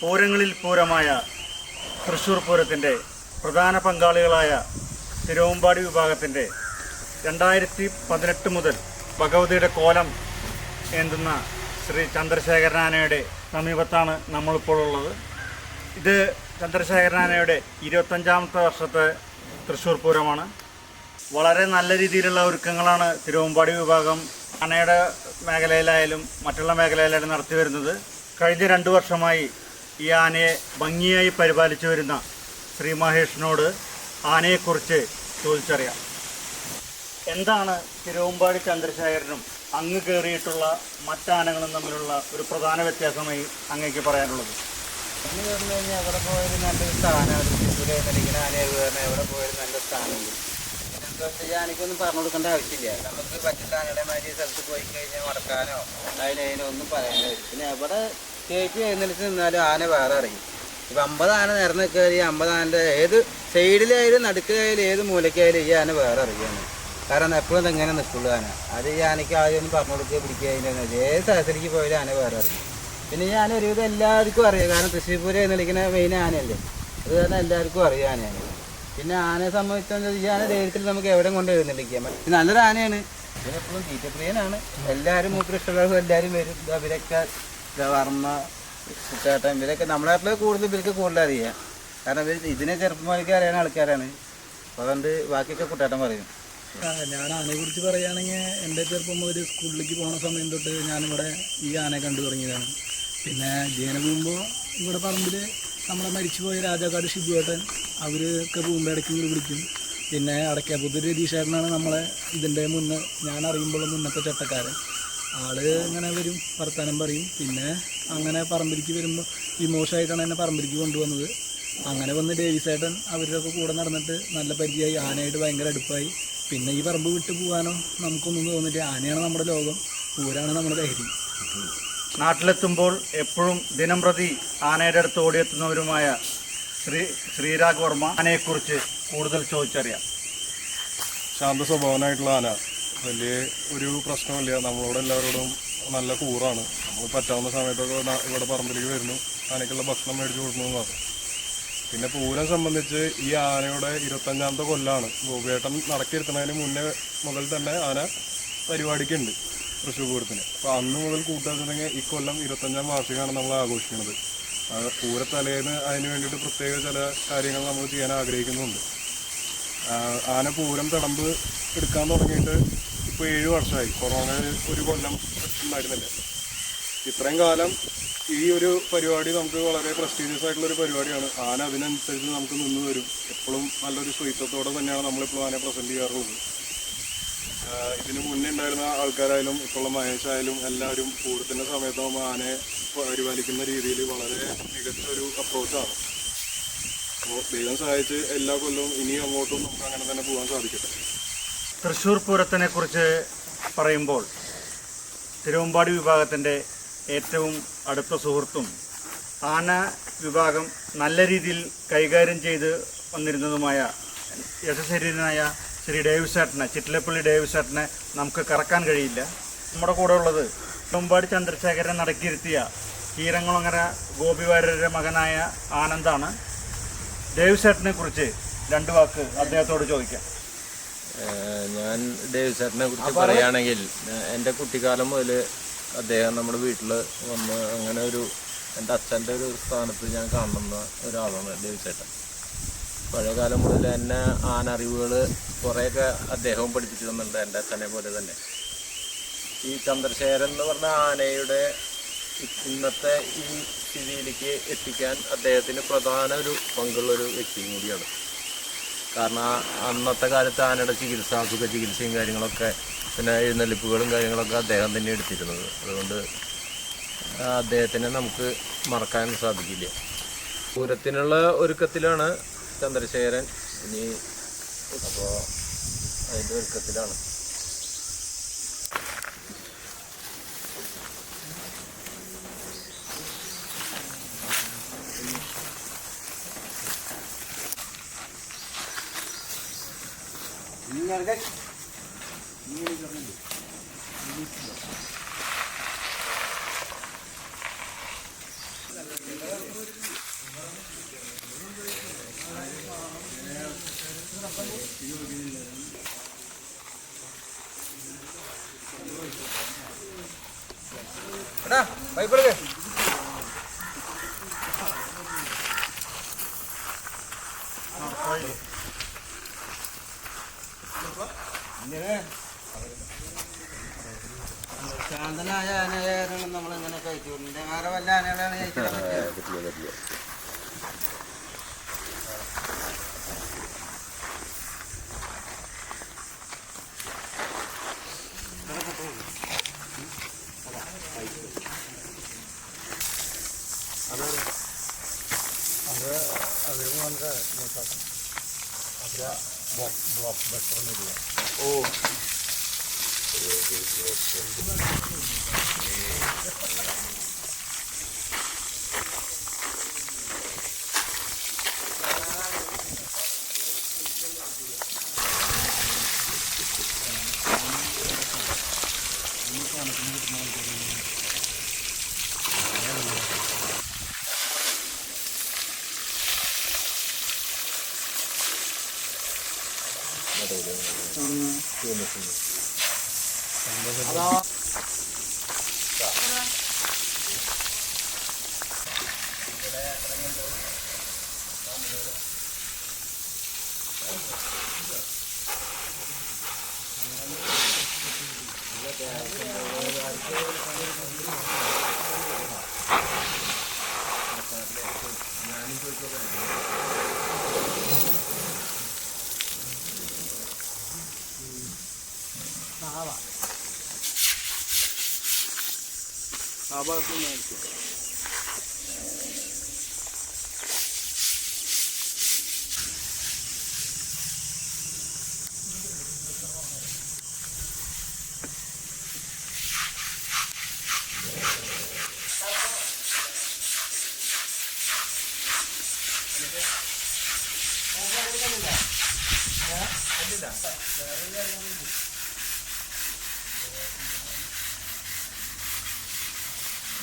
പൂരങ്ങളിൽ പൂരമായ തൃശ്ശൂർ പൂരത്തിന്റെ പ്രധാന പങ്കാളികളായ തിരുവമ്പാടി വിഭാഗത്തിന്റെ രണ്ടായിരത്തി പതിനെട്ട് മുതൽ ഭഗവതിയുടെ കോലം ഏന്തുന്ന ശ്രീ ചന്ദ്രശേഖരനാനയുടെ സമീപത്താണ് നമ്മളിപ്പോൾ ഉള്ളത്. ഇത് ചന്ദ്രശേഖരനാനയുടെ ഇരുപത്തഞ്ചാമത്തെ വർഷത്തെ തൃശ്ശൂർ പൂരമാണ്. വളരെ നല്ല രീതിയിലുള്ള ഒരുക്കങ്ങളാണ് തിരുവമ്പാടി വിഭാഗം ആനയുടെ മേഖലയിലായാലും മറ്റുള്ള മേഖലയിലായാലും നടത്തി വരുന്നത് കഴിഞ്ഞ രണ്ട് വർഷമായി ഈ ആനയെ ഭംഗിയായി പരിപാലിച്ചു വരുന്ന ശ്രീ മഹേഷിനോട് ആനയെക്കുറിച്ച് ചോദിച്ചറിയാം. എന്താണ് തിരുവമ്പാടി ചന്ദ്രശേഖരനും അങ്ങ് കയറിയിട്ടുള്ള മറ്റാനകളും തമ്മിലുള്ള ഒരു പ്രധാന വ്യത്യാസമായി അങ്ങേക്ക് പറയാനുള്ളത്? അങ്ങ് പറഞ്ഞു കഴിഞ്ഞാൽ എവിടെ പോയാലും നല്ലൊരു സ്ഥാനമാണ് തൃശ്ശൂർ എഴുന്നള്ളിക്കുന്ന ആനയെ കയറുന്ന എവിടെ പോയാലും നല്ല സ്ഥാനമുണ്ട്. ആനയ്ക്കൊന്നും പറഞ്ഞു കൊടുക്കേണ്ട ആവശ്യമില്ല. നമുക്ക് പറ്റുന്ന ആനയുടെ മാതിരി സ്ഥലത്ത് പോയി കഴിഞ്ഞാൽ മടക്കാനോ അതിനൊന്നും പറയാനോ. പിന്നെ എവിടെ കയറ്റി എഴുന്നേറ്റ് നിന്നാലും ആന വേറെ അറിയും ഇപ്പം അമ്പത് ആന നിരന്ന് കയറി അമ്പത് ആനന്റെ ഏത് സൈഡിലായാലും നടുക്കായാലും ഏത് മൂലക്കായാലും ഈ ആന വേറെ അറിയാണ് കാരണം എപ്പോഴും എങ്ങനെ നിൽക്കുള്ളൂ ആന. അത് ഈ ആനയ്ക്ക് ആദ്യം ഒന്നും പറഞ്ഞു കൊടുക്കുക പിടിക്കുക അതിന്റെ ഏത് സ്ഥലത്തിലേക്ക് പോയാലും ആന വേറെ അറിയും പിന്നെ ഈ ആന ഒരുവിധം എല്ലാവർക്കും അറിയാം. കാരണം തൃശ്ശൂർ പൂരം എഴുന്നേൽക്കുന്ന മെയിൻ ആനയല്ലേ. അത് കാരണം എല്ലാവർക്കും അറിയാം ആനയാണ് പിന്നെ ആനയെ സംബന്ധിച്ചാൽ ഈ ആന ധൈര്യത്തിൽ നമുക്ക് എവിടെ കൊണ്ട് എഴുന്നള്ളിക്കാൻ പറ്റും നല്ലൊരു ആനയാണ്. ഇതിനെപ്പോഴും തീറ്റപ്രിയനാണ്. എല്ലാവരും മൂപ്പർ ഇഷ്ടമുള്ളവരും എല്ലാവരും വരും. അവരൊക്കെ വർമ്മ കുട്ടേട്ടൻ ഇവരൊക്കെ നമ്മളെ നാട്ടിൽ കൂടുതൽ ഇവർക്ക് കൂടുതൽ അറിയാം. കാരണം ഇവർ ഇതിനെ ചെറുപ്പം മുതൽക്ക് അറിയാൻ ആൾക്കാരാണ്. അതുകൊണ്ട് ബാക്കിയൊക്കെ കുട്ടേട്ടൻ പറയും. ഞാൻ ആനയെ കുറിച്ച് പറയുകയാണെങ്കിൽ എന്റെ ചെറുപ്പം ഒരു സ്കൂളിലേക്ക് പോണ സമയം തൊട്ട് ഞാനിവിടെ ഈ ആനയെ കണ്ടു തുടങ്ങിയതാണ്. പിന്നെ ജയന പോകുമ്പോൾ ഇവിടെ പറമ്പിൽ നമ്മളെ മരിച്ചുപോയ രാജാക്കാട് ഷിബുവേട്ടൻ അവരൊക്കെ പോകുമ്പോൾ ഇടയ്ക്ക് ഇങ്ങനെ വിളിക്കും. പിന്നെ അടയ്ക്കാപ്പുത്തൂർ രതീഷേട്ടനാണ് നമ്മളെ ഇതിന്റെ മുന്നേ ഞാൻ അറിയുമ്പോൾ മുന്നത്തെ ചട്ടക്കാരൻ. ആൾ ഇങ്ങനെ വരും വർത്താനം പറയും. പിന്നെ അങ്ങനെ പറമ്പിലേക്ക് വരുമ്പോൾ ഇമോഷനായിട്ടാണ് എന്നെ പറമ്പിലേക്ക് കൊണ്ടുവന്നത്. അങ്ങനെ വന്ന് ഡേവിസേട്ടൻ അവരുടെയൊക്കെ കൂടെ നടന്നിട്ട് നല്ല പരിചയമായി. ആനയായിട്ട് ഭയങ്കര അടുപ്പായി. പിന്നെ ഈ പറമ്പ് വിട്ടു പോകാനോ നമുക്കൊന്നും തോന്നില്ല ആനയാണ് നമ്മുടെ ലോകം. പൂരാണ് നമ്മുടെ ധൈര്യം നാട്ടിലെത്തുമ്പോൾ എപ്പോഴും ദിനം പ്രതി ആനയുടെ അടുത്ത് ഓടിയെത്തുന്നവരുമായ ശ്രീ ശ്രീരാഗ് വർമ്മ ആനയെക്കുറിച്ച് കൂടുതൽ ചോദിച്ചറിയാം. ശാന്ത സ്വഭാവനായിട്ടുള്ള ആന. വലിയ ഒരു പ്രശ്നമില്ല. നമ്മളോട് എല്ലാവരോടും നല്ല കൂറാണ്. നമ്മൾ പറ്റാവുന്ന സമയത്തൊക്കെ ഇവിടെ പറമ്പിലേക്ക് വരുന്നു. ആനയ്ക്കുള്ള ഭക്ഷണം മേടിച്ചു കൊടുക്കുന്നു പറഞ്ഞു. പിന്നെ പൂരം സംബന്ധിച്ച് ഈ ആനയുടെ ഇരുപത്തഞ്ചാമത്തെ കൊല്ലാണ്. ഗോപിയേട്ടൻ നടക്കിയിരുത്തുന്നതിന് മുന്നേ മുതൽ തന്നെ ആന പരിപാടിക്കുണ്ട് തൃശ്ശൂർ പൂരത്തിന്. അപ്പോൾ അന്ന് മുതൽ കൂട്ടാച്ചിട്ടുണ്ടെങ്കിൽ ഈ കൊല്ലം ഇരുപത്തഞ്ചാം വാർഷികമാണ് നമ്മൾ ആഘോഷിക്കുന്നത്. പൂരത്തലേന്ന് അതിന് വേണ്ടിയിട്ട് പ്രത്യേക ചില കാര്യങ്ങൾ നമ്മൾ ചെയ്യാൻ ആഗ്രഹിക്കുന്നുണ്ട്. ആന പൂരം തടമ്പ് എടുക്കാൻ തുടങ്ങിയിട്ട് ഇപ്പോൾ ഏഴ് വർഷമായി. കൊറോണ ഒരു കൊല്ലം ഉണ്ടായിരുന്നില്ല. ഇത്രയും കാലം ഈ ഒരു പരിപാടി നമുക്ക് വളരെ പ്രസ്റ്റീജിയസ് ആയിട്ടുള്ള ഒരു പരിപാടിയാണ്. ആന അതിനനുസരിച്ച് നമുക്ക് നിന്ന് വരും. എപ്പോഴും നല്ലൊരു സ്വയിത്വത്തോടെ തന്നെയാണ് നമ്മളിപ്പോൾ ആനയെ പ്രസന്റ് ചെയ്യാറുള്ളത്. ഇതിനു മുന്നേ ഉണ്ടായിരുന്ന ആൾക്കാരായാലും ഇപ്പോഴുള്ള മഹേഷായാലും എല്ലാവരും പൂരത്തിന്റെ നമ്മൾ ആനയെ പരിപാലിക്കുന്ന രീതിയിൽ വളരെ മികച്ച ഒരു അപ്രോച്ചാണ് അപ്പോൾ ദൈവം സഹായിച്ച് എല്ലാ കൊല്ലവും ഇനിയും അങ്ങോട്ടും നമുക്ക് അങ്ങനെ തന്നെ പോകാൻ സാധിക്കട്ടെ. തൃശ്ശൂർ പൂരത്തിനെ കുറിച്ച് പറയുമ്പോൾ തിരുവമ്പാടി വിഭാഗത്തിന്റെ ഏറ്റവും അടുത്ത സുഹൃത്തും ആന വിഭാഗം നല്ല രീതിയിൽ കൈകാര്യം ചെയ്ത് വന്നിരുന്നതുമായ യശശരീരനായ ശ്രീ ഡേവിസേട്ടനെ ചിറ്റിലപ്പള്ളി ഡേവിസേട്ടനെ നമുക്ക് കറക്കാൻ കഴിയില്ല. നമ്മുടെ കൂടെ ഉള്ളത് തിരുവമ്പാടി ചന്ദ്രശേഖരനെ നടക്കിയിരുത്തിയ കീരങ്കുളങ്ങര ഗോപിവാര്യരുടെ മകനായ ആനന്ദാണ്. ഡേവിസേട്ടനെ കുറിച്ച് രണ്ട് വാക്ക് അദ്ദേഹത്തോട് ചോദിക്കാം. ഞാൻ ഡേവ് സാറിനെ കുറിച്ച് പറയുകയാണെങ്കിൽ എന്റെ കുട്ടിക്കാലം മുതൽ അദ്ദേഹം നമ്മുടെ വീട്ടിൽ വന്ന് അങ്ങനെ ഒരു എന്റെ അച്ഛന്റെ ഒരു സ്ഥാനത്ത് ഞാൻ കാണുന്ന ഒരാളാണ് ഡേവ് ചേട്ടൻ പഴയ കാലം മുതൽ എന്നെ ആനറിവുകൾ കുറേയൊക്കെ അദ്ദേഹവും പഠിപ്പിച്ചു തന്നിട്ടുണ്ട് എന്റെ അച്ഛനെ പോലെ തന്നെ. ഈ ചന്ദ്രശേഖരൻ എന്ന് പറഞ്ഞ ആനയുടെ ഇന്നത്തെ ഈ സ്ഥിതിയിലേക്ക് എത്തിക്കാൻ അദ്ദേഹത്തിന് പ്രധാന ഒരു പങ്കുള്ളൊരു വ്യക്തിയും കൂടിയാണ്. കാരണം അന്നത്തെ കാലത്ത് ആനയുടെ ചികിത്സ അസുഖ ചികിത്സയും കാര്യങ്ങളൊക്കെ പിന്നെ എഴുന്നള്ളിപ്പുകളും കാര്യങ്ങളൊക്കെ അദ്ദേഹം തന്നെ എടുത്തിരുന്നത്. അതുകൊണ്ട് അദ്ദേഹത്തിനെ നമുക്ക് മറക്കാൻ സാധിക്കില്ല. പൂരത്തിനുള്ള ഒരുക്കത്തിലാണ് ചന്ദ്രശേഖരൻ. ഇനി അപ്പോൾ അതിന്റെ ഒരുക്കത്തിലാണ്. എടാ പൈപ്പെടുക്ക് ആ പോയി ശാന്തനായ ആനയായിരുന്നു നമ്മളിങ്ങനെ കഴിച്ചു വേറെ വല്ല ആനകളാണ് കഴിക്കാൻ പറ്റില്ല അത് അതിന് നമുക്ക് നോക്കാം അതിലാ bloco, bloco da torneira. Oh. 구워 먹습니다. 감사합니다. আবার কোনো আর কি।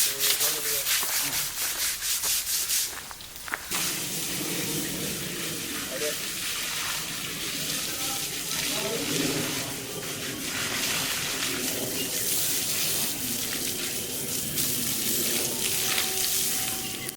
え、我々？